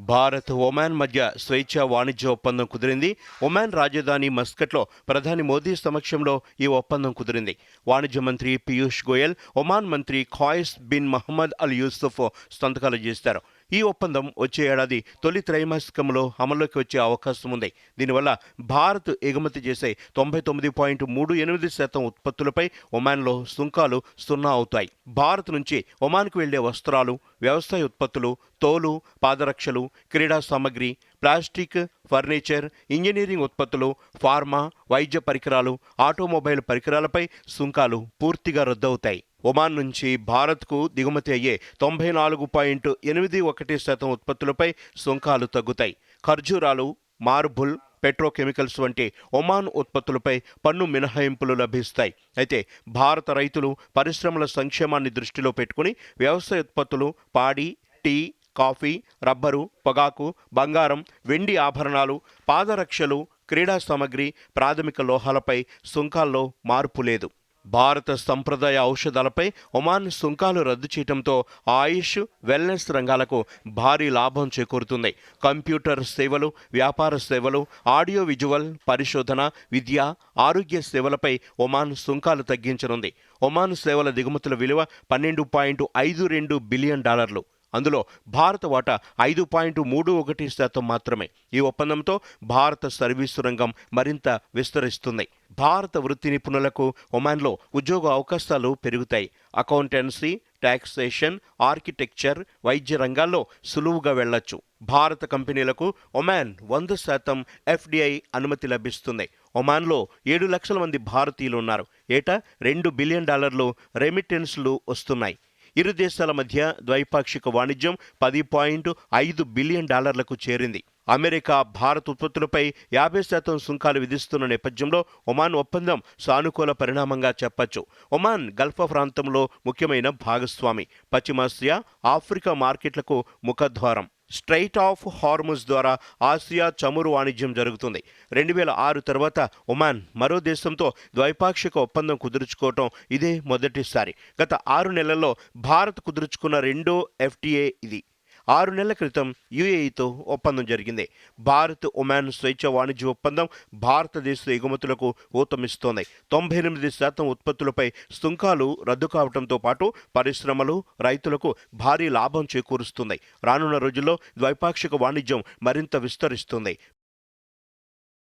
Bharat Oman మధ్య స్వేచ్ఛ వాణిజ్య ఒప్పందం కుదిరింది. ఒమాన్ రాజధాని మస్కట్లో ప్రధాని మోదీ సమక్షంలో ఈ ఒప్పందం కుదిరింది. వాణిజ్య మంత్రి పీయూష్ గోయల్ ఒమాన్ మంత్రి Qais bin Mohammed Al Yousuf సంతకాలు చేశారు. ఈ ఒప్పందం వచ్చే ఏడాది తొలి త్రైమాసికంలో అమల్లోకి వచ్చే అవకాశం ఉంది. దీనివల్ల భారత్ ఎగుమతి చేసే తొంభై తొమ్మిది పాయింట్ మూడు ఎనిమిది శాతం ఉత్పత్తులపై ఒమాన్లో సుంకాలు సున్నా అవుతాయి. భారత్ నుంచి ఒమాన్కు వెళ్ళే వస్త్రాలు వ్యవసాయ ఉత్పత్తులు తోలు పాదరక్షలు క్రీడా సామగ్రి ప్లాస్టిక్ ఫర్నిచర్ ఇంజనీరింగ్ ఉత్పత్తులు ఫార్మా వైద్య పరికరాలు ఆటోమొబైల్ పరికరాలపై సుంకాలు పూర్తిగా రద్దవుతాయి. ఒమాన్ నుంచి భారత్కు దిగుమతి అయ్యే తొంభై నాలుగు పాయింట్ ఎనిమిది ఒకటి శాతం ఉత్పత్తులపై సుంకాలు తగ్గుతాయి. ఖర్జూరాలు మార్బుల్ పెట్రోకెమికల్స్ వంటి ఒమాన్ ఉత్పత్తులపై పన్ను మినహాయింపులు లభిస్తాయి. అయితే భారత రైతులు పరిశ్రమల సంక్షేమాన్ని దృష్టిలో పెట్టుకుని వ్యవసాయ ఉత్పత్తులు పాడి టీ కాఫీ రబ్బరు పొగాకు బంగారం వెండి ఆభరణాలు పాదరక్షలు క్రీడా సామగ్రి ప్రాథమిక లోహాలపై సుంకాల్లో మార్పు లేదు. భారత సంప్రదాయ ఔషధాలపై ఒమాన్ సుంకాలు రద్దు చేయడంతో ఆయుష్ వెల్నెస్ రంగాలకు భారీ లాభం చేకూరుతుంది. కంప్యూటర్ సేవలు వ్యాపార సేవలు ఆడియో విజువల్ పరిశోధన విద్య ఆరోగ్య సేవలపై ఒమాన్ సుంకాలు తగ్గించనుంది. ఒమాన్ సేవల దిగుమతుల విలువ పన్నెండు పాయింట్ ఐదు రెండు బిలియన్ డాలర్లు. అందులో భారత వాటా ఐదు పాయింట్ మూడు ఒకటి శాతం మాత్రమే. ఈ ఒప్పందంతో భారత సర్వీసు రంగం మరింత విస్తరిస్తుంది. భారత వృత్తి నిపుణులకు ఒమాన్లో ఉద్యోగ అవకాశాలు పెరుగుతాయి. అకౌంటెన్సీ టాక్సేషన్ ఆర్కిటెక్చర్ వైద్య రంగాల్లో సులువుగా వెళ్ళొచ్చు. భారత కంపెనీలకు ఒమాన్ వంద శాతం ఎఫ్డిఐ అనుమతి లభిస్తుంది. ఒమాన్లో ఏడు లక్షల మంది భారతీయులు ఉన్నారు. ఏటా రెండు బిలియన్ డాలర్లు రెమిటెన్స్లు వస్తున్నాయి. ఇరు దేశాల మధ్య ద్వైపాక్షిక వాణిజ్యం పది పాయింట్ ఐదు బిలియన్ డాలర్లకు చేరింది. అమెరికా భారత్ ఉత్పత్తులపై యాభై శాతం సుంకాలు విధిస్తున్న నేపథ్యంలో ఒమాన్ ఒప్పందం సానుకూల పరిణామంగా చెప్పచ్చు. ఒమాన్ గల్ఫ్ ప్రాంతంలో ముఖ్యమైన భాగస్వామి పశ్చిమాసియా ఆఫ్రికా మార్కెట్లకు ముఖద్వారం. స్ట్రైట్ ఆఫ్ హార్ముజ్ ద్వారా ఆసియా చమురు వాణిజ్యం జరుగుతుంది. రెండు వేల ఆరు తర్వాత ఒమాన్ మరో దేశంతో ద్వైపాక్షిక ఒప్పందం కుదుర్చుకోవటం ఇదే మొదటిసారి. గత ఆరు నెలల్లో భారత్ కుదుర్చుకున్న రెండో ఎఫ్టీఏ ఇది. ఆరు నెలల క్రితం యుఏఈతో ఒప్పందం జరిగింది. భారత్ ఒమాన్ స్వేచ్ఛ వాణిజ్య ఒప్పందం భారతదేశ ఎగుమతులకు ఊతమిస్తోంది. తొంభై ఎనిమిది శాతం ఉత్పత్తులపై సుంకాలు రద్దు కావడంతో పాటు పరిశ్రమలు రైతులకు భారీ లాభం చేకూరుస్తుంది. రానున్న రోజుల్లో ద్వైపాక్షిక వాణిజ్యం మరింత విస్తరిస్తుంది.